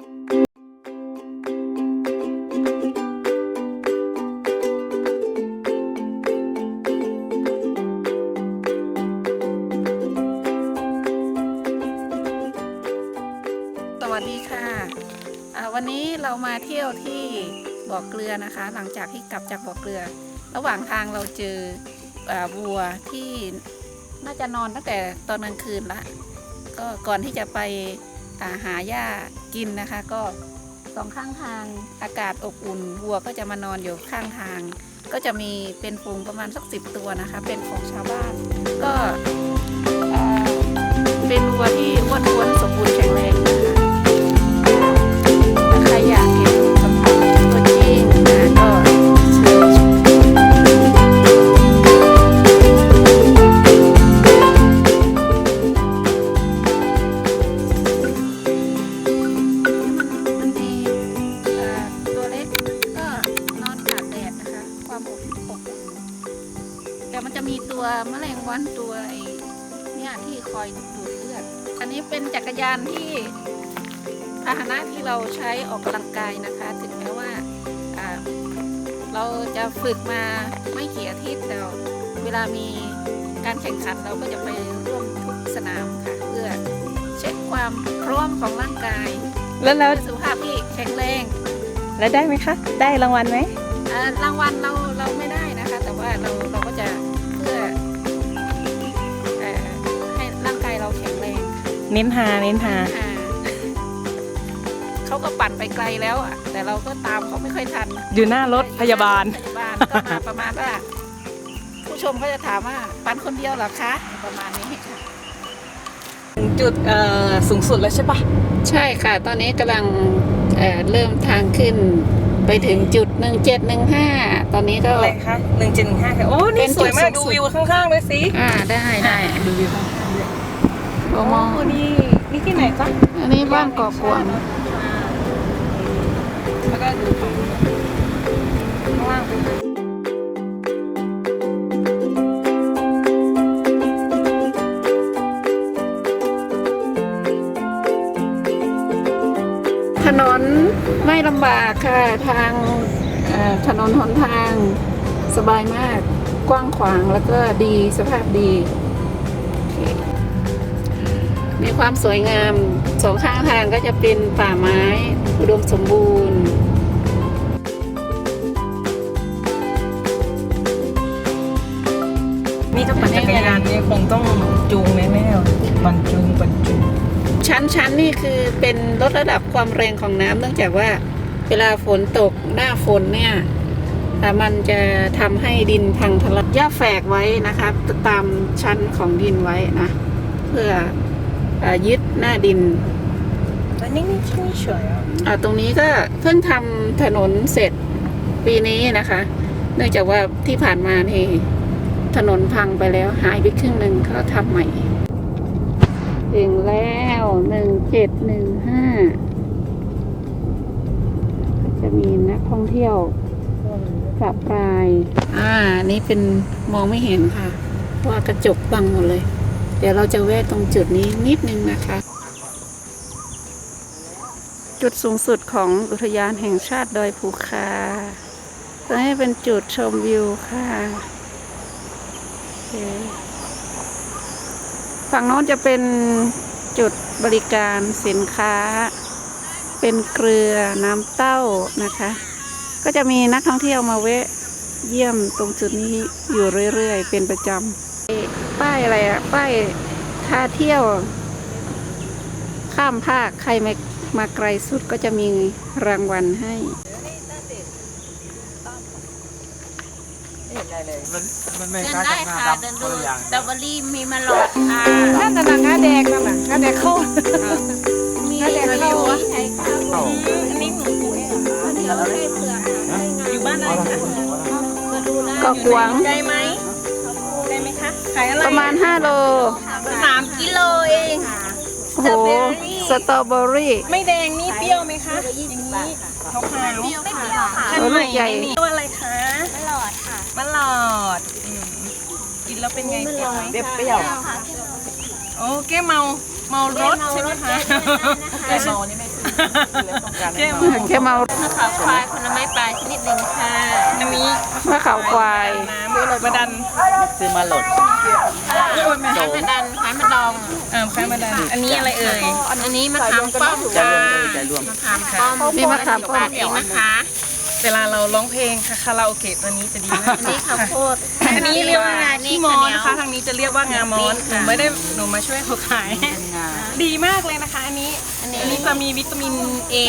สวัสดีค่ะอ่าวันนี้เรามาเที่ยวที่บ่อเกลือนะคะ หลังจากที่กลับจากบ่อเกลือ ระหว่างทางเราเจอวัวที่น่าจะนอนตั้งแต่ตอนกลางคืนละก็ก่อนที่จะไปาหาหญ้ากินนะคะ ก็สองข้างทางอากาศอบอุ่นวัวก็จะมานอนอยู่ข้างทาง ก็จะมีเป็นฝูงประมาณสักสิบตัวนะคะ เป็นของชาวบ้าน ก็เป็นวัวที่อ้วนท้วนสมบูรณ์แข็งแรงนะคะถ้าใครอยา มันจะมีตัวแมลงวันตัวไอ้เนี่ยที่คอยดูดเลือด อันนี้เป็นจักรยานที่พาหนะที่เราใช้ออกกำลังกายนะคะ ถึงแม้ว่าอ่าเราจะฝึกมาไม่กี่อาทิตย์แต่เวลามีการแข่งขันเราก็จะไปร่วมทุกสนามค่ะเพื่อเช็คความพร้อมของร่างกาย แล้วแล้วเพื่อสุขภาพที่แข็งแรง แล้วได้ไหมคะ ได้รางวัลไหมอ่ารางวัลเราเราไม่ได้นะคะ แต่ว่าเราเราก็จะ เน้นหาเน้นหาอ่าเขาก็ปั่นไปไกลแล้วอะแต่เราก็ตามเขาไม่ค่อยทัน อยู่หน้ารถพยาบาล พยาบาลก็มาประมาณว่า ผู้ชมก็จะถามว่า ปั่นคนเดียวเหรอคะ ประมาณนี้ค่ะ จุดเอ่อสูงสุดแล้วใช่ปะใช่ค่ะ ตอนนี้กำลังเอ่อเริ่มทางขึ้นไปถึงจุดหนึ่งเจ็ดหนึ่งห้าตอนนี้ก็ อะไรคะหนึ่งเจ็ดห้าค่ะโอ้เป็นี่นสวยมากจุดูดสูงสุดวิวข้างๆเลยสิ อ่าได้ได้ ดูวิวข้างๆด้วย โอ้โหโอ้นี่นี่ที่ไหนจ๊ะอันนี้บ้านก่อกวางแล้วก็ดูฝั่งนี้ข้างล่างเป็นถนนไม่ลำบากค่ะ ทางถนนหนทางสบายมากกว้างขวางแล้วก็ดีสภาพดีโอเค มีความสวยงามสองข้างทางก็จะเป็นป่าไม้อุดมสมบูรณ์นี่ถ้าปั่นจักรยานนี่คงต้องจูงแน่ๆปั่นจูงปั่นจูงชั้นชั้นนี่คือเป็นลดระดับความแรงของน้ำเนื่องจากว่าเวลาฝนตกหน้าฝนเนี่ยอ่ามันจะทำให้ดินพังทลายหญ้าแฝกไว้นะคะตามชั้นของดินไว้นะ เพื่ออา ยึดหน้าดินแล้วนี่นี่ที่นี่สวยอะอ่าตรงนี้ก็เพิ่งทำถนนเสร็จปีนี้นะคะ เนื่องจากว่าที่ผ่านมานี่ถนนพังไปแล้วหายไปครึ่งหนึ่งเขาทำใหม่ถึงแล้วหนึ่งเจ็ดหนึ่งห้าจะมีนักท่องเที่ยวประปราย อ่า นี่เป็นมองไม่เห็นค่ะเพราะว่ากระจกบังหมดเลย เดี๋ยวเราจะแวะตรงจุดนี้นิดนึงนะคะ จุดสูงสุดของอุทยานแห่งชาติดอยภูคาตรงนี้เป็นจุดชมวิวค่ะ ฝั่งโน้นจะเป็นจุดบริการสินค้า เป็นเกลือน้ำเต้านะคะ ก็จะมีนักท่องเที่ยวมาแวะเยี่ยมตรงจุดนี้อยู่เรื่อยๆ เป็นประจำ ป้ายอะไรอะป้ายท่าเที่ยว ข้ามภาคใครมามาไกลสุดก็จะมีรางวัลให้มันมันไม่เดินคล้ายได้กับงาค่ะดำเดินคดูนละอย่างดับเบิลลี่มีมาหลอดค่ะนั่นน่ะงาแดงนั่นน่ะงาแดงเข้ามีน่าจะเข้าใช่ค่ะเข้าอันนี้หนูปลูกเองเหรอคะเดี๋ยวให้เผื่ออยู่บ้านอะไรคะเผื่อดูได้กอกหวงได้ไหมได้ไหมคะ ขายอะไรประมาณ 5 โลสามกิโลเอง โอ้โหสตรอเบอรี่ ไม่แดงนี่เปรี้ยวไหมคะอย่างนี้ขาวขาวไม่เปรี้ยวค่ะโอ้ลูกใหญ่นี่อะไรคะมะหลอดค่ะมะหลอดอืมกินแล้วเป็นไงเปรี้ยวไหมเปรี้ยวโอ้แก้เมาเมารถใช่ไหมคะแต่เมานี่ไม่ขึ้นแก้มแค่เมามะขามควายผลไม้ปลายชนิดหนึ่งค่ะ อันนี้มะขามควายน้ำมาดันซื้อมาหลดขายมะดันขายมะดองเออข้าวมาดัน อันนี้อะไรเอ่ย อันนี้มะขามป้อมจะค่ะรวมเลยจะรวมมะขามป้อมนี่มะขามป้อมบาทเองนะคะเวลาเราร้องเพลงคาราโอเกะตัวนี้จะดีมากอันนี้ข้าวโพดอันนี้เรียกว่างาขี้มอนนะคะทางนี้จะเรียกว่างามอนหนูไม่ได้หนูมาช่วยเขาขาย ดีมากเลยนะคะ อันนี้ อันนี้จะมีวิตามิน A E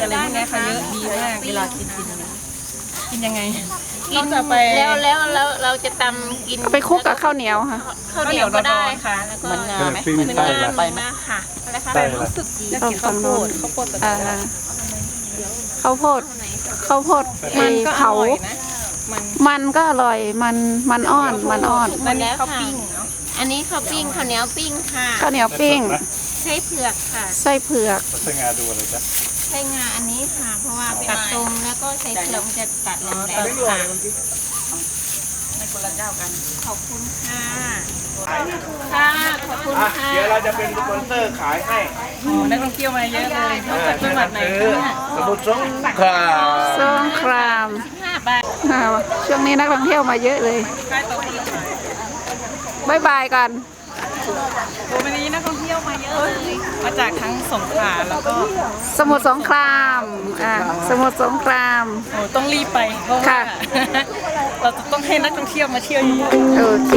อะไรพวกเนี้ยค่ะเยอะดีมากเวลากินกิน กินยังไงกินจะไป แล้วแล้วแล้วเราจะตำกินไปคลุกกับข้าวเหนียวค่ะ ข้าวเหนียวก็ได้ค่ะ แล้วก็มันงาไหมปิ้งมันไส้งาละไปไหมค่ะอะไรคะไส้รู้ละสึกอยากกินข้าวโพดข้าวโพดแต่อ่าข้าวโพดข้าวโพดไอ้มันก็อเผาร่อยนะมันมันก็อร่อยมันมันอ่อนมันอ่อนอันนี้ข้าวปิ้งเนาะอันนี้ข้าวปิ้งข้าวเหนียวปิ้งค่ะข้าวเหนียวปิ้ง ใช้เผือกค่ะไส้เผือกใช้งาดูอะไรจ๊ะ ใช้งาอันนี้ค่ะ เพราะว่าตัดตรงแล้วก็ใช้เผือกมันจะตัดแหลมๆค่ะในคนละเจ้ากัน ขอบคุณค่ะค่ะขอบคุณค่ะเดี๋ยวเราจะเป็นสปอนเซอร์ขายให้อ๋อนักท่องเที่ยวมาเยอะเลยนอกจากจังหวัดไหนคะเนี่ยสมุทรสงครามสงครามห้าบาทอ่าช่วงนี้นักท่องเที่ยวมาเยอะเลยใกล้โต๊ะนี้ค่ะบายบายกันโอ้ วันนี้นักท่องเที่ยวมาเยอะเลยมาจากทั้งสงขลาแล้วก็สมุทรสงครามอ่าสมุทรสงครามโอ้ต้องรีบไปเพราะว่าค่ะ เราจะต้องให้นักท่องเที่ยวมาเที่ยวเยอะโอเค